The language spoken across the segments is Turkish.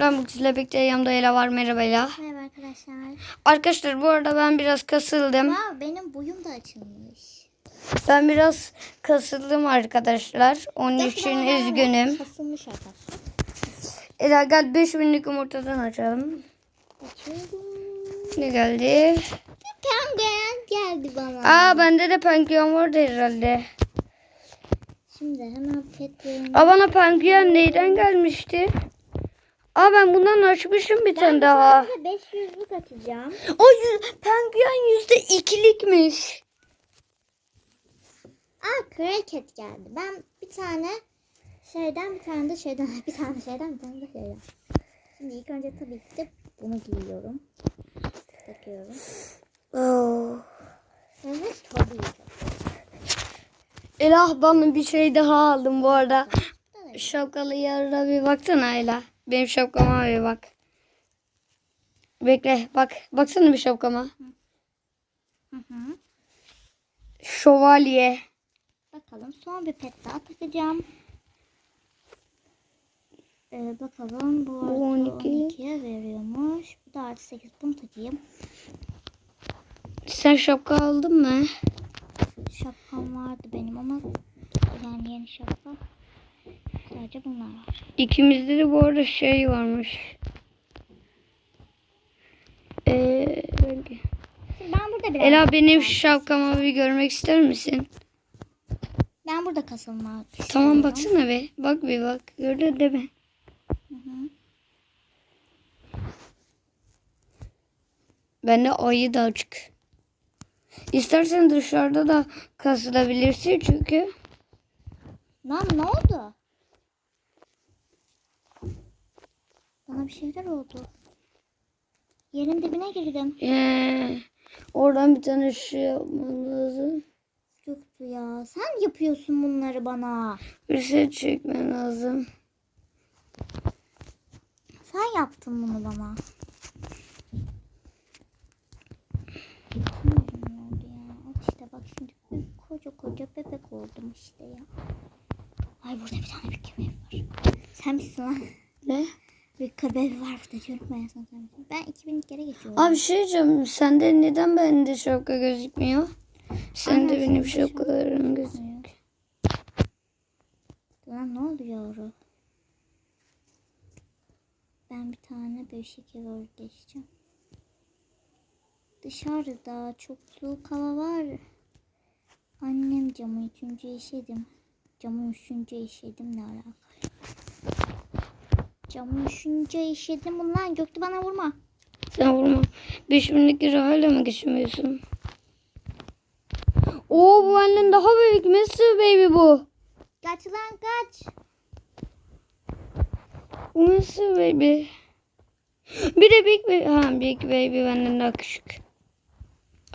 Ben bu kızla birlikte yanımda Ela var. Merhaba Ela. Merhaba arkadaşlar. Arkadaşlar bu arada ben biraz kasıldım. Wow, benim boyum da açılmış. Ben biraz kasıldım arkadaşlar. Onun için üzgünüm. Kasılmış arkadaşlar. Ela gel 5 binlik yumurtadan açalım. Açıyorum. Ne geldi? Penguen geldi bana. Aa bende de penguen vardı herhalde. Şimdi hemen petlerini. Aa bana penguen neyden gelmişti? Aa ben bundan açmışım bir tane daha. Size 500'lük atacağım. O yüz, penguen yüzde ikilikmiş. Aa cricket geldi. Ben bir tane şeyden bir tane de şeyden bir tane şeyden bir tane de şeyden. Şimdi ilk önce tabii ki de bunu giyiyorum. Takıyorum. Oo. Evet tabii ki. Ela bana bir şey daha aldım bu arada. Şapkalı yarına bir baksana Ela. Benim şapkama bir bak. Bekle bak. Baksana bir şapkama. Hı hı. Şövalye. Bakalım son bir pet daha takacağım. Ee, bakalım bu artı 12. 12'ye veriyormuş. Bu da artı 8. Bunu takayım. Sen şapka aldın mı? Şapkam vardı benim ama yani yeni şapka. Sadece bunlar var. İkimizde de bu arada şey varmış. Ee, ben burada biraz Ela benim şapkamı bir görmek ister misin? ben burada kasılma Tamam baksana be. Bak bir bak. Gördün değil mi? Hı hı. Bende ayı da açık. İstersen dışarıda da kasılabilirsin çünkü. Lan ne oldu? Bana bir şeyler oldu. Yerin dibine girdim. Ee, oradan bir tane şey yapman lazım. Yoktu ya. Sen yapıyorsun bunları bana. Bir şey çekmen lazım. Sen yaptın bunu bana. Ne oldu ya? Al işte bak şimdi koca koca bebek oldum işte ya. Ay burada bir tane bir köpek var. Sen misin lan? Ne? Bir köpek var burada diyorum ben sana. Ben 2000 kere geçiyorum. Abi şey diyeceğim. Sende neden bende şapka gözükmüyor? Sen Aynen, benim sende şapka şapkalarım gözüküyor. Lan ne oluyor? Ben bir tane böyle şeker doğru geçeceğim. Dışarıda çok soğuk hava var. Annem camı üçüncü işedim. Camı üçüncü işedim ne alaka? Camı üçüncü işedim. Ulan Göktü bana vurma. Sen vurma. 5 binlik lira hala mı geçmiyorsun? Oo bu benden daha büyük. Messi baby bu. Kaç lan kaç. Bu Messi baby. Bir de Big Baby. Ha Big Baby benden daha küçük.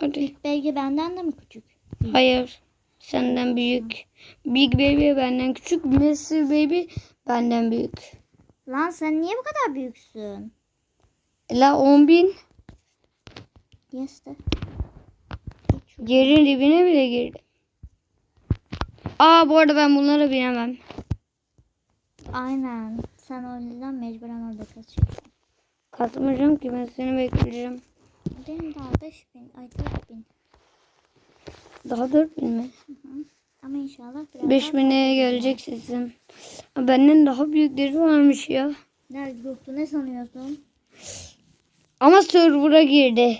Hadi. Belki benden de mi küçük? Hayır. Senden büyük. Big Baby benden küçük. Messi Baby benden büyük. Lan sen niye bu kadar büyüksün? La 10 bin. Yes de. Yerin dibine bile girdi. Aa bu arada ben bunlara binemem. Aynen. Sen o yüzden mecburen orada kaçacaksın. Katmayacağım ki ben seni bekleyeceğim. Benim daha 5000, ay 4000. Daha 4 bin mi? Ama inşallah biraz 5 daha bine gelecek sizin. Benden daha büyükleri varmış ya. Nerede yoktu ne sanıyorsun? Ama server'a girdi.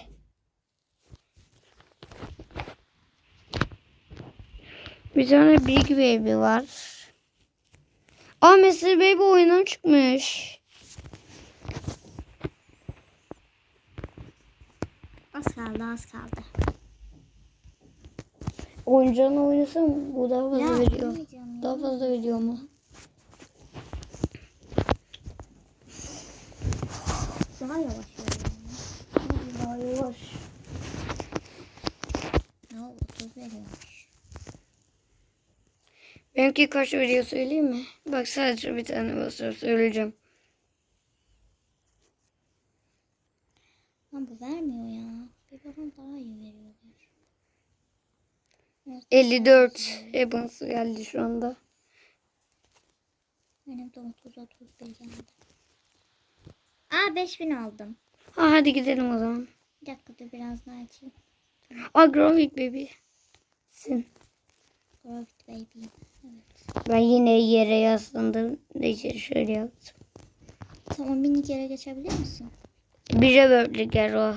Bir tane Big Baby var. Aa Mr. Baby oyundan çıkmış. Az kaldı az kaldı. Oyuncağını oynasam bu daha fazla veriyor. ya. Daha fazla veriyor mu? Daha yavaş yürüyorum. Daha yavaş. Ne oldu? 30 veriyormuş. Benimki kaç veriyor söyleyeyim mi? Bak sadece bir tane basıyor söyleyeceğim. Lan bu vermiyor ya. Bir babam daha iyi veriyorlar. 54. Evans geldi şu anda. Benim de 30 31 geldi. Aa 5000 aldım. Ha, hadi gidelim o zaman. Bir dakika dur biraz daha açayım. Agrovic baby. Sin. Growth baby. Evet. Ben yine yere yaslandım. Neyse şöyle yaptım. Tamam minik yere geçebilir misin? Bir rebirth'lik yer o.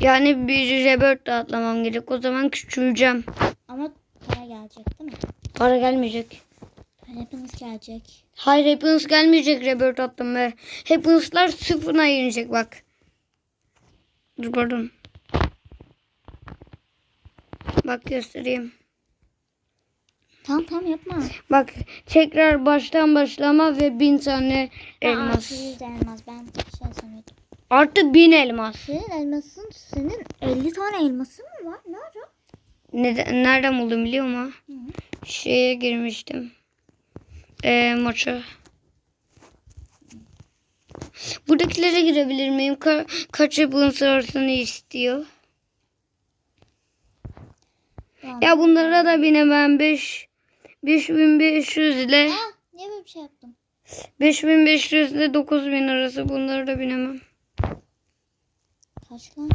Yani bir rebirth de atlamam gerek. O zaman küçüleceğim. Ama para gelecek değil mi? Para gelmeyecek. Hepimiz gelecek. Hayır Happiness gelmeyecek rebirth attım ve Happiness'lar sıfırına inecek bak. Dur pardon. Bak göstereyim. Tamam tamam yapma. Bak tekrar baştan başlama ve bin tane elmas. 100 elmas ben şey sanıyordum. Artı bin elmas. Senin elmasın senin 50 tane elmasın mı var? Ne ara? Neden, nereden buldum biliyor musun? Hı. Şeye girmiştim. Ee, maça. Buradakilere girebilir miyim? Ka kaç yapığın sırasını istiyor? Tamam. Ya bunlara da binemem. 5 5500 ile Aa, niye böyle bir şey yaptım? 5500 ile 9000 arası bunlara da binemem. Kaç lan?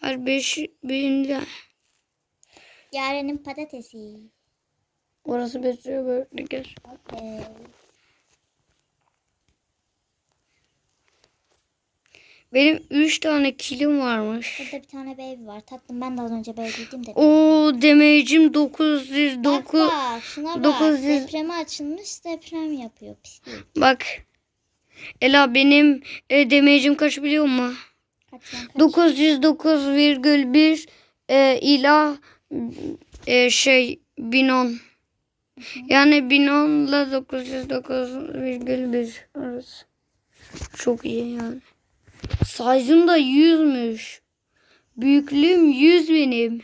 Her 5000 ile. Yarenin patatesi. Orası betiriyor böyle gel. Okey. Benim 3 tane kilim varmış. Burada bir tane baby var. Tatlım ben de az önce baby'ydim de. O demeyicim Bak 909. bak şuna bak. 900 Depreme açılmış deprem yapıyor pislik. Bak. Ela benim e, demeyicim kaç biliyor musun? Kaç kaç? 909,1 e, ila e, şey 1010. Yani 1010 ile 909,1 arası. Çok iyi yani. Size'ım da 100'müş. Büyüklüğüm 100 benim.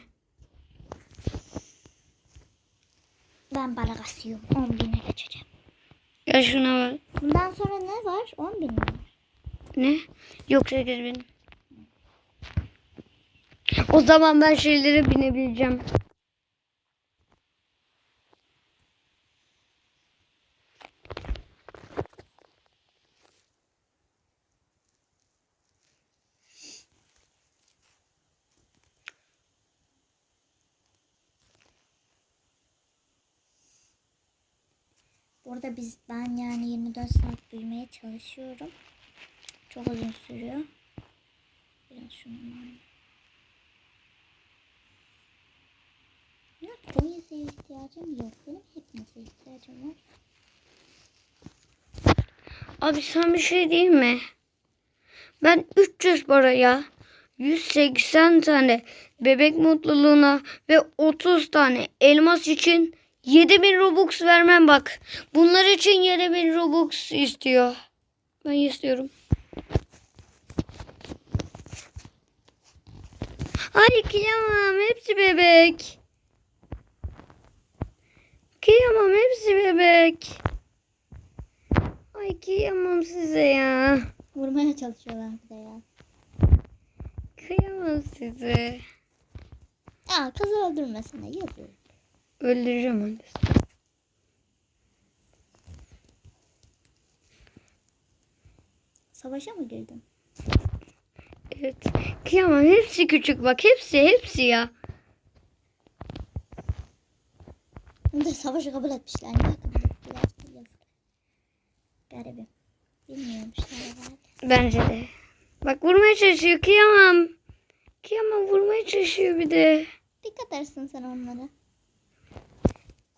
Ben para kasıyorum. 10 bine geçeceğim. Ya şuna bak. Bundan sonra ne var? 10 bin mi? Ne? Yok 8 bin. O zaman ben şeylere binebileceğim. Burada biz ben yani 24 saat büyümeye çalışıyorum. Çok uzun sürüyor. Biraz şunun Yok, Konya'ya ihtiyacım yok. Benim hepimize ihtiyacım var. Abi sen bir şey diyeyim mi? Ben 300 paraya 180 tane bebek mutluluğuna ve 30 tane elmas için 7000 Robux vermem bak. Bunlar için 7000 Robux istiyor. Ben istiyorum. Ay kıyamam hepsi bebek. Kıyamam hepsi bebek. Ay kıyamam size ya. Vurmaya çalışıyorlar bir de ya. Kıyamam size. Aa kızı öldürmesine yazık. Öldüreceğim onu. Savaşa mı girdin? Evet. Kıyamam hepsi küçük bak hepsi hepsi ya. Bunu da savaşı kabul etmişler. Niye kabul ettiler? Garibim. Bilmiyormuşlar herhalde. Bence de. Bak vurmaya çalışıyor kıyamam. Kıyamam vurmaya çalışıyor bir de. Dikkat edersin sen onlara.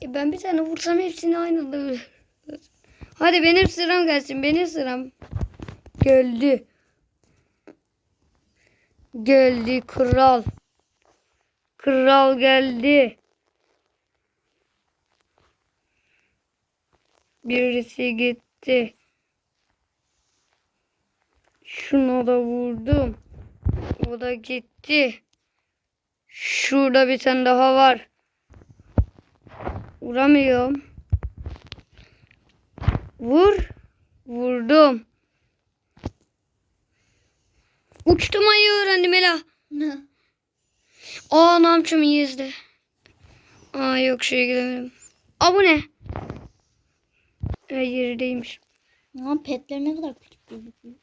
E ben bir tane vursam hepsini aynı. Hadi benim sıram gelsin benim sıram. Geldi. Geldi kral. Kral geldi. Birisi gitti. Şuna da vurdum. O da gitti. Şurada bir tane daha var. Vuramıyorum. Vur. Vurdum. Uçturmayı öğrendim Ela. Ne? Aa yapacağım iyi izle. Aa yok şeye gidemedim. Aa bu ne? E, yerdeymiş. Lan petler ne kadar küçük gözüküyor.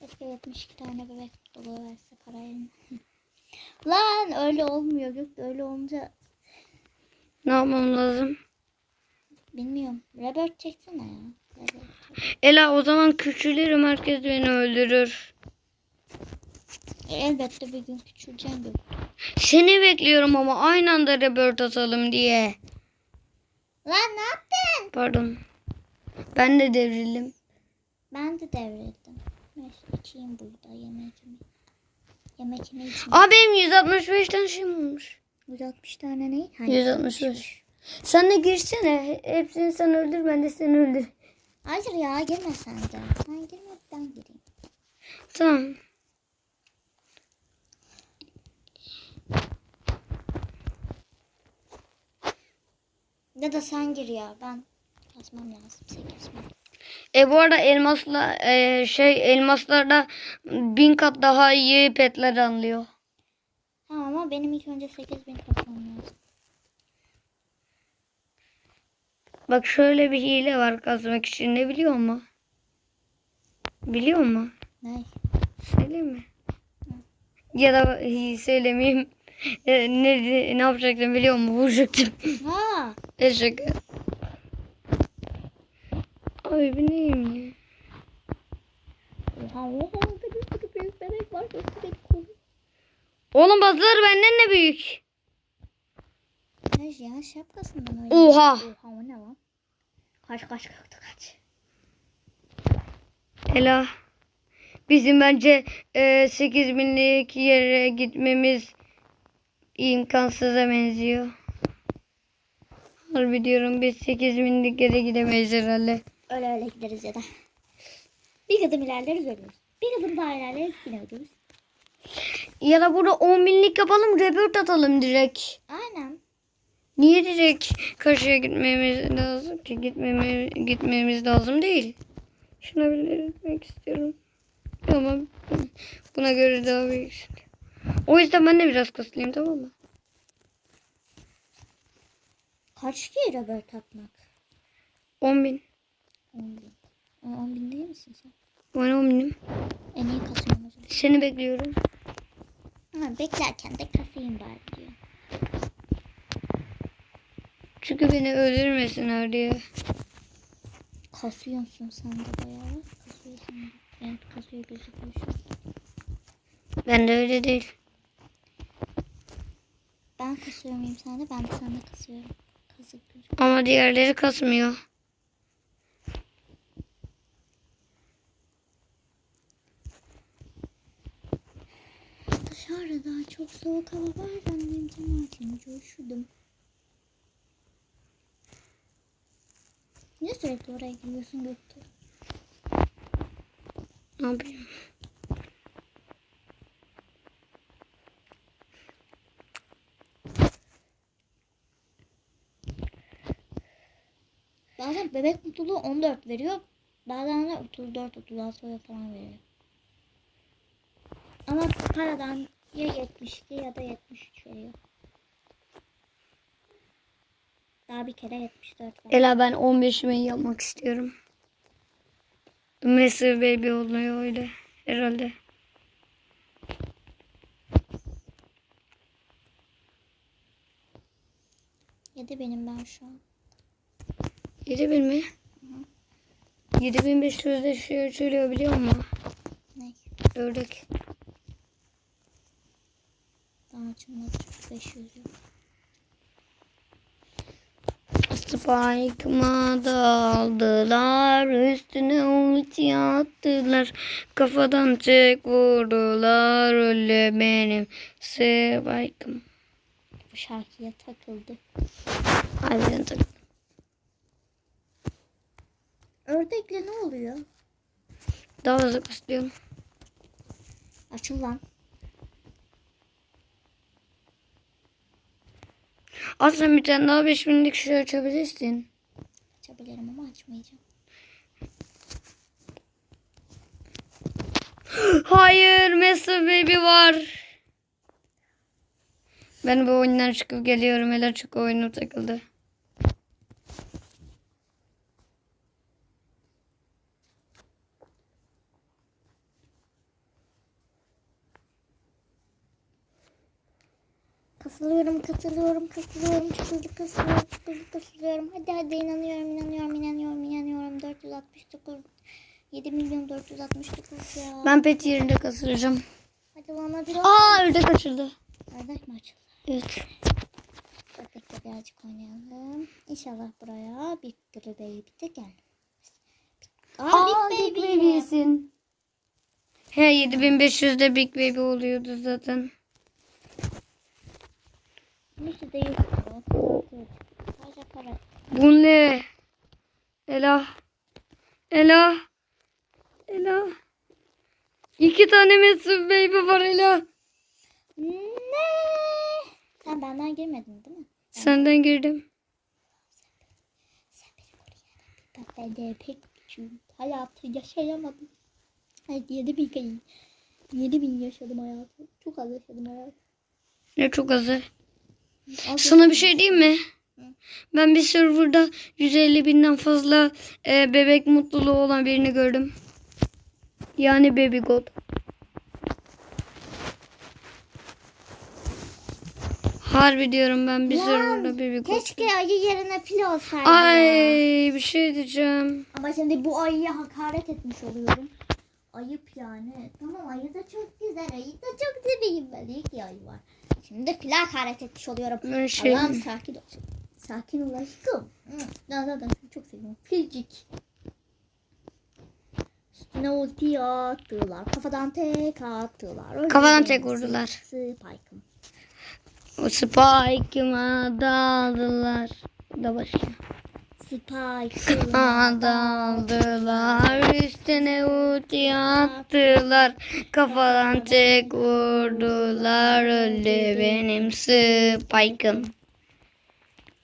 Keşke 72 tane bebek dolu verse parayı. Lan öyle olmuyor Gök. Öyle olunca ne yapmam lazım? Bilmiyorum. Robert çeksene ya. Ela o zaman küçülürüm. Herkes beni öldürür. Elbette bir gün küçüleceğim Gök. Seni bekliyorum ama aynı anda rebirth atalım diye. Lan ne yaptın? Pardon. Ben de devrildim. Ben de devrildim. Neyse içeyim burada yemek yemek. Yemek yemeyi için. Aa benim 165 tane şeyim olmuş. 160 tane ne? Ha, 165. Sen de girsene. Hepsini sen öldür ben de seni öldür. Hayır ya girme sen de. Sen girme ben gireyim. Tamam. Ya da sen gir ya ben kasmam lazım. Sen kasmam. E bu arada elmasla e, şey elmaslarda bin kat daha iyi petler anlıyor. Ha ama benim ilk önce 8000 kasmam lazım. Bak şöyle bir hile var kazmak için ne biliyor musun? Biliyor musun? Ne? Söyleyeyim mi? Ya da söylemeyeyim. E, ne, ne yapacaktım biliyor musun? Vuracaktım. Ha E şaka. Ay bu neyim ya? Oha oha bir sürü büyük bebek var. Oğlum bazıları benden ne büyük. Hayır ya şapkasından öyle. Oha. Oha o ne lan? Kaç kaç kaç kaç. Ela. Bizim bence e, 8000'lik yere gitmemiz imkansıza benziyor. Harbi diyorum biz 8000'lik yere gidemeyiz herhalde. Öyle öyle gideriz ya da. Bir adım ilerleriz ölürüz. Bir adım daha ilerleriz yine ölürüz. Ya da burada 10.000'lik yapalım rebirth atalım direkt. Aynen. Niye direkt karşıya gitmemiz lazım ki? Gitmeme, gitmemiz lazım değil. Şuna bile gitmek istiyorum. Ama buna göre daha büyük. O yüzden ben de biraz kasılayım tamam mı? Kaç ki rubber takmak? 10 bin. 10 bin. 10 bin değil misin sen? Ben 10 binim. En iyi kasıyorum o zaman. Seni bekliyorum. Ha, beklerken de kasayım bari diyor. Çünkü beni öldürmesinler diye. Kasıyorsun sen de bayağı. Kasıyorsun. Evet kasıyor gözüküyor şu an. Ben de öyle değil. Ben kasıyor muyum sen de? Ben de sen de kasıyorum. Kazık. Ama diğerleri kasmıyor. Dışarıda çok soğuk hava var. Annem cam açınca üşüdüm. Niye sürekli oraya giriyorsun Göktuğ? Ne yapayım? Bazen bebek mutluluğu 14 veriyor. Bazen de 34 36 falan veriyor. Ama paradan ya 72 ya da 73 veriyor. Daha bir kere 74 var. Ela ben 15 bin yapmak istiyorum. Messi baby oluyor öyle herhalde. Yedi benim ben şu an. 7000 mi? 7500'de şey açılıyor biliyor musun? Ne? Ördek. Daha açılmadı. 500 yok. Spike'ıma daldılar, üstüne ulti attılar, kafadan tek vurdular, öyle benim Spike'ım. Bu şarkıya takıldı. Harbiden tak. Ördekle ne oluyor? Daha hızlı kısıtlıyorum. Açıl lan. Aslında bir tane daha 5000'lik şey açabilirsin. Açabilirim ama açmayacağım. Hayır Messi Baby var. Ben bu oyundan çıkıp geliyorum. Hele çok oyunu takıldı. Kasılıyorum, kasılıyorum, kasılıyorum. Çok hızlı kasılıyorum, çok hızlı kasılıyorum. Hadi hadi inanıyorum, inanıyorum, inanıyorum, inanıyorum. 469, 7 milyon 469 ya. Ben pet yerinde kasılacağım. Hadi lan hadi lan. Aa ördek açıldı. Ördek mi açıldı? Evet. Ördekle birazcık oynayalım. İnşallah buraya Big Baby de gelmez. Aa, Aa Big Big Baby. Baby'sin. He 7500'de Big Baby oluyordu zaten. Neyse de yok. Sadece para. Bu ne? Ela. Ela. Ela. İki tane Mesut Baby var Ela. Ne? Sen benden girmedin değil mi? Senden girdim. Sen beni. Ben de pek küçüğüm. Hayatı yaşayamadım. Hadi yedi bin. Yedi bin yaşadım hayatı. Çok az yaşadım hayatı. Ne çok azı. Sana bir şey diyeyim mi? Ben bir serverda 150 binden fazla e, bebek mutluluğu olan birini gördüm. Yani Baby God. Harbi diyorum ben bir Lan, serverda Baby God. Keşke ayı yerine fil olsaydı. Ay ya. bir şey diyeceğim. Ama şimdi bu ayıya hakaret etmiş oluyorum. Ayıp yani. Tamam ayı da çok güzel. Ayı da çok seveyim ben. İyi ki ayı var. Şimdi file hakaret etmiş oluyorum. Ben şey Allah'ım sakin ol. Sakin ol aşkım. Da da da çok seviyorum. Filcik. Üstüne ulti attılar. Kafadan tek attılar. Öldü Kafadan tek vurdular. Spike'ım. o Spike'ıma daldılar. Da başka. Spike'ım. Daldılar üstüne ulti attılar kafadan tek vurdular öldü benim Spike'ım.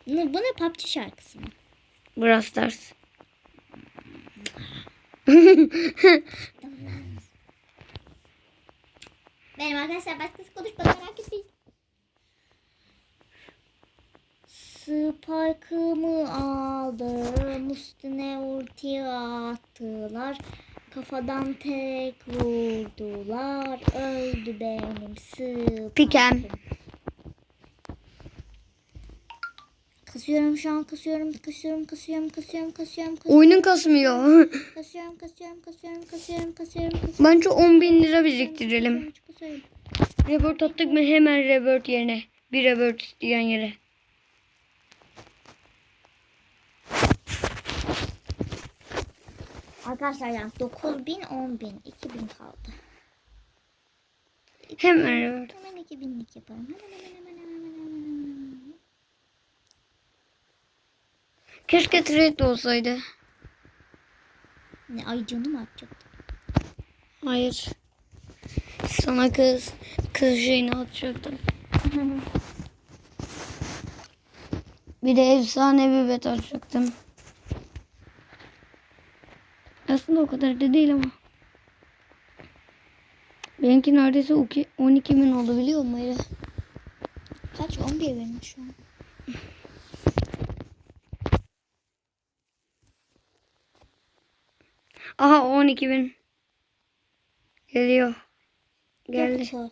Bu, ne PUBG şarkısı mı? Brawl Stars. Benim arkadaşlar başkası konuşmadan merak Spike'ımı aldım. Üstüne ulti attılar. Kafadan tek vurdular. Öldü benim Spike'ım. Piken. Kasıyorum şu an kasıyorum kasıyorum kasıyorum kasıyorum kasıyorum kasıyorum Oyunun kasmıyor. kasıyorum kasıyorum kasıyorum kasıyorum kasıyorum kasıyorum Bence 10 bin lira biriktirelim. kasıyorum. Revert attık mı hemen revert yerine. Bir revert isteyen yere. Arkadaşlar yani 9000 10000 2000 kaldı. Hemen. Hemen 2000'lik yaparım. Hemen hemen hemen hemen hemen hemen. Keşke trade olsaydı. Ne ayıcığını mı atacaktım? Hayır. Sana kız. Kız şeyini atacaktım. Bir de efsane bir bet atacaktım. Aslında o kadar da değil ama. Benimki neredeyse 12 bin oldu biliyor musun Mayra? Kaç? 11 benim şu an. Aha 12 bin. Geliyor. Geldi. Yoksa-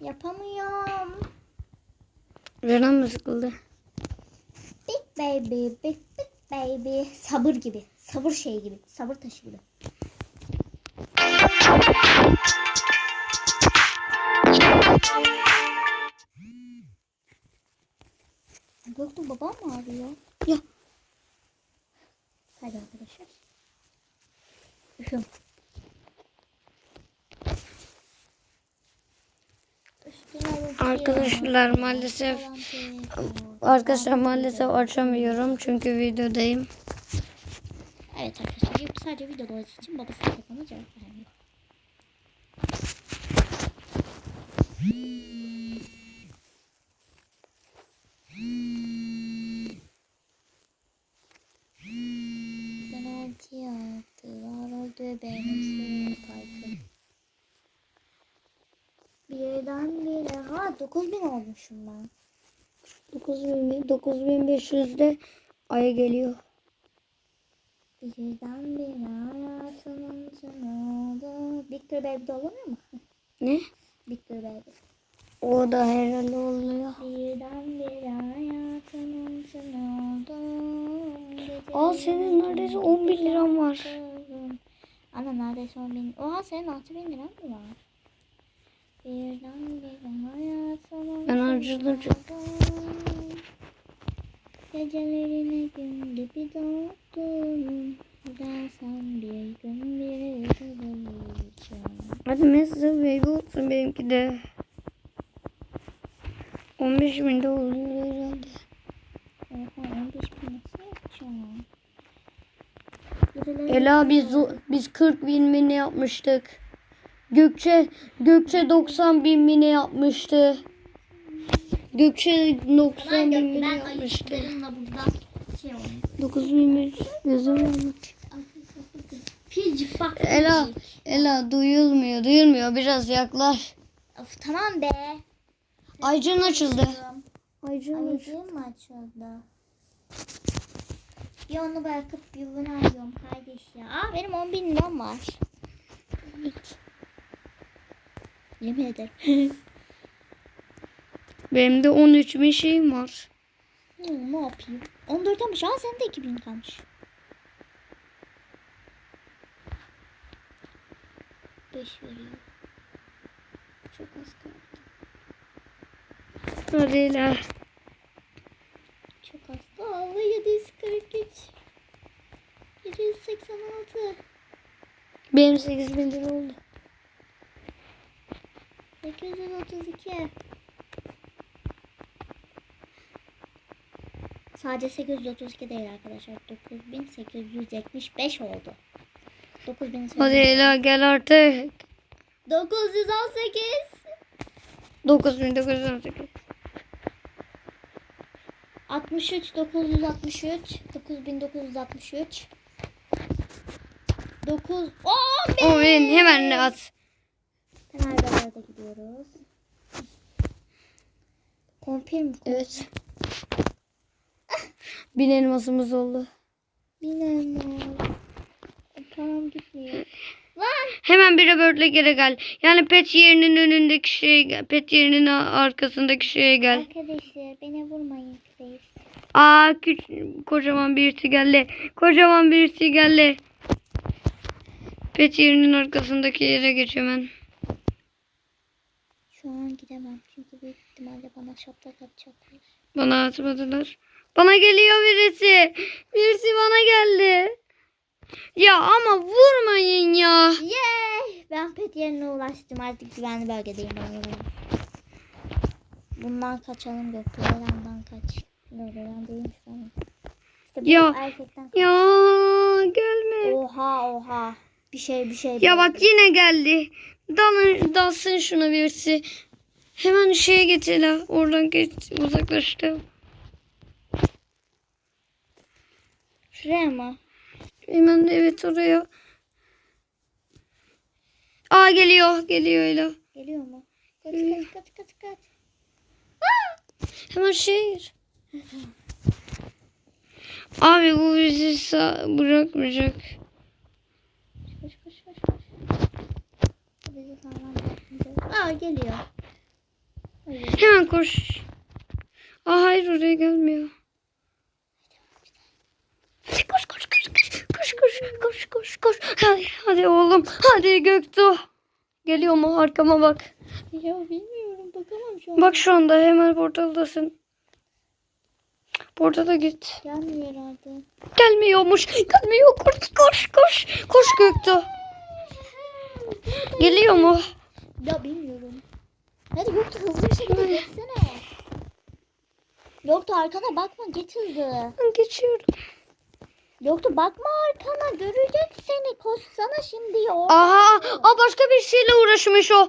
Yapamıyorum. Canım mı sıkıldı? Big baby, big big baby. Sabır gibi. Sabır şey gibi. Sabır taşı gibi. Göktuğ babam mı arıyor? Ya. Hadi arkadaşlar. Üşüm. Üstüne ulti Arkadaşlar maalesef Arkadaşlar maalesef açamıyorum çünkü videodayım. Evet arkadaşlar sadece videoda için babası telefona cevap vermiyor. Penaltı attılar öldü benim Spike'ım. Bir 9000 olmuşum ben. 9000 9500'de aya geliyor. Birden bir hayatımın sonunda. Victor Baby'de olamıyor mu? Ne? Victor Baby. O da herhalde oluyor. Birden bir hayatımın sonunda. Aa senin neredeyse 11 liran var. Ana neredeyse 10 bin. Oha senin 6 bin liran mı var? Ben sonunda. Gecelerine gün gibi doğdum. Ben sen bir gün bir olacağım. Hadi mesela baby olsun benimki de. 15 binde oluyor herhalde. Oha 15 bin nasıl yapacağım? Ela biz biz 40 bin mi ne yapmıştık? Gökçe Gökçe 90 bin mi ne yapmıştı? Gökçe 90 bin mi ne yapmıştı? ayıklarımla burada şey olmuş. 9 bin? Gözüm olmuş. Filcik bak. Ela filcik. Ela duyulmuyor duyulmuyor biraz yaklaş. Of, tamam be. Aycın açıldı. Aycın mı açıldı? Bir onu bırakıp bir bunu alıyorum kardeş ya. Aa benim 10 bin liram var. Yemin ederim. Benim de 13 bin şeyim var. Hı, ne yapayım? 14 olmuş. Aa senin de 2000 kalmış. 5 veriyor. Çok az kaldı. Ela. Çok az kaldı. 743. 786. Benim 8 bin lira oldu. 832. Sadece 832 değil arkadaşlar. 9875 oldu. 9000 Hadi Ela gel artık. 918. 9918. 63 963 9963 9 10 O ben hemen at. Gidiyoruz. Kompir mi? Evet. Bin elmasımız oldu. Bilmiyorum. Tamam gitmiyor. Hemen bir börtle geri gel. Yani pet yerinin önündeki şeye gel. Pet yerinin arkasındaki şeye gel. Arkadaşlar beni vurmayın please. Aa küç kocaman birisi geldi. Kocaman birisi geldi. Pet yerinin arkasındaki yere geç hemen. Şu an gidemem çünkü büyük ihtimalle bana şaplak atacaklar. Bana atmadılar. Bana geliyor birisi. Birisi bana geldi. Ya ama vurmayın ya. Yay! Ben pet yerine ulaştım artık güvenli bölgedeyim. Bundan kaçalım Göktuğ. Yalandan kaç. Yalan değilmiş sana. İşte Ya. erkekten kaç. Ya gelme. Oha oha. Bir şey bir şey. Ya bak yine geldi. Dalın, dalsın şuna birisi. Hemen şeye getir la. Oradan geç uzaklaştı. Şuraya mı? Hemen evet oraya. Aa geliyor. Geliyor Ela. Geliyor mu? Kaç Geliyor. kaç kaç kaç kaç. Hemen şeye gir. Abi bu bizi sağ bırakmayacak. Koş koş koş koş. Sağlam bırakmayacak. Aa geliyor. Hayır. Hemen koş. Aa hayır oraya gelmiyor. Koş koş koş koş koş koş koş koş koş. Hadi, hadi oğlum hadi Göktuğ. Geliyor mu arkama bak. Ya bilmiyorum bakamam şu an. Bak şu anda hemen portaldasın. Portala git. Gelmiyor herhalde. Gelmiyormuş. Gelmiyor. Koş koş koş. Koş Göktuğ. Geliyor mu? Ya bilmiyorum. Hadi Göktuğ hızlı bir şekilde geçsene. Göktuğ arkana bakma geç hızlı. Geçiyorum. Göktuğ bakma arkana görecek seni. Koşsana şimdi orada. Aha, aa başka birisiyle uğraşmış o.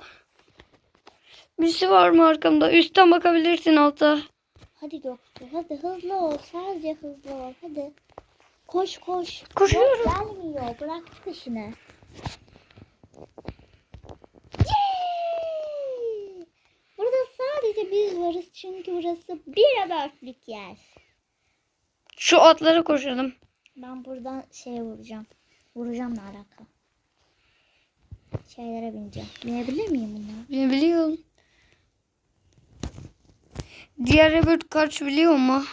Birisi var mı arkamda? Üstten bakabilirsin alta. Hadi Göktuğ hadi hızlı ol. Sadece hızlı ol hadi. Koş koş. Koşuyorum. Yok, gelmiyor. Bırak peşine. Yay! Burada sadece sadece biz varız çünkü burası bir dörtlük yer. Şu atlara koşalım. Ben buradan şeye vuracağım. Vuracağım ne alaka? Şeylere bineceğim. Binebilir miyim bunlara? Ne biliyorum. Diğer Robert kaç biliyor mu?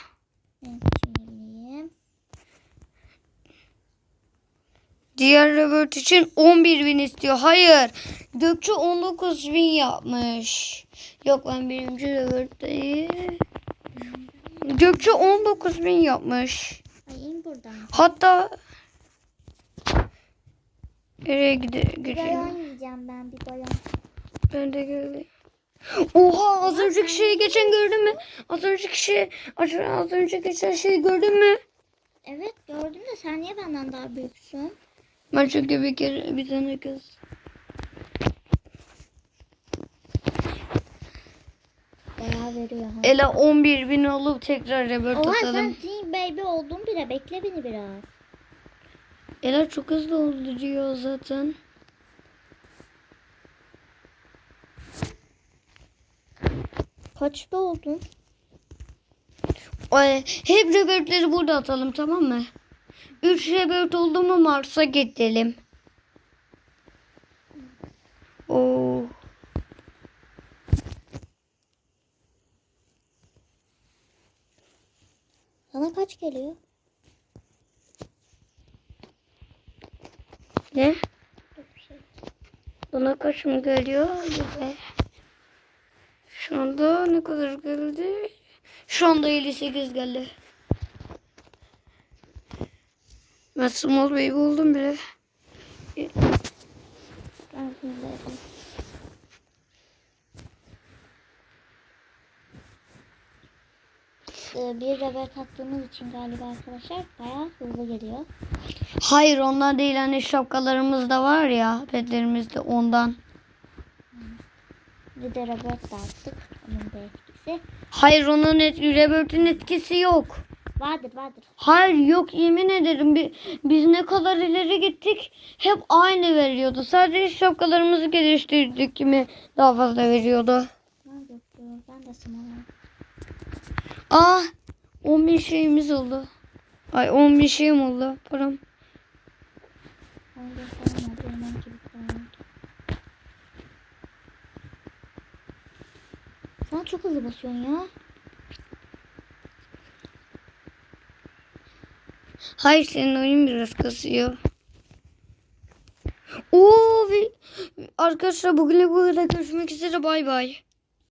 Bineyim. Diğer Robert için 11 bin istiyor. Hayır. Gökçe 19 bin yapmış. Yok ben birinci Robert'tayım. Gökçe 19 bin yapmış. Ay in buradan. Hatta nereye gide Bir gideceğim? balon yiyeceğim ben bir balon. Ben de gördüm. Oha az önceki şeyi geçen gördün mü? Az önceki şey az, az önce geçen şeyi gördün mü? Evet gördüm de sen niye benden daha büyüksün? Ben çünkü bir kere bir tane kız. Bayağı veriyor ha. Ela 11 bin olup tekrar revert Oha atalım. sen teen baby oldun bile bekle beni biraz. Ela çok hızlı oldu diyor zaten. Kaçta oldun? Ay, hep revertleri burada atalım tamam mı? 3 revert oldu mu Mars'a gidelim. Kaç geliyor? Ne? Şey. Bana kaç mı geliyor? Güzel. Şu anda ne kadar geldi? Şu anda 58 geldi. Ben small baby oldum bile. Ben şimdi yapayım. Ee, Bir rebel attığımız için galiba arkadaşlar bayağı hızlı geliyor. Hayır onlar değil hani şapkalarımız da var ya petlerimizde ondan. Bir de rebel de attık. Onun da etkisi. Hayır onun et, Robert'in etkisi yok. Vardır vardır. Hayır yok yemin ederim Bi- biz ne kadar ileri gittik hep aynı veriyordu. Sadece şapkalarımızı geliştirdik kimi daha fazla veriyordu. Ben de small. Aa 11 şeyimiz oldu. Ay 11 şeyim oldu param. Sen çok hızlı basıyorsun ya. Hayır senin oyun biraz kasıyor. Oo vi- arkadaşlar bugün bu görüşmek üzere bay bay.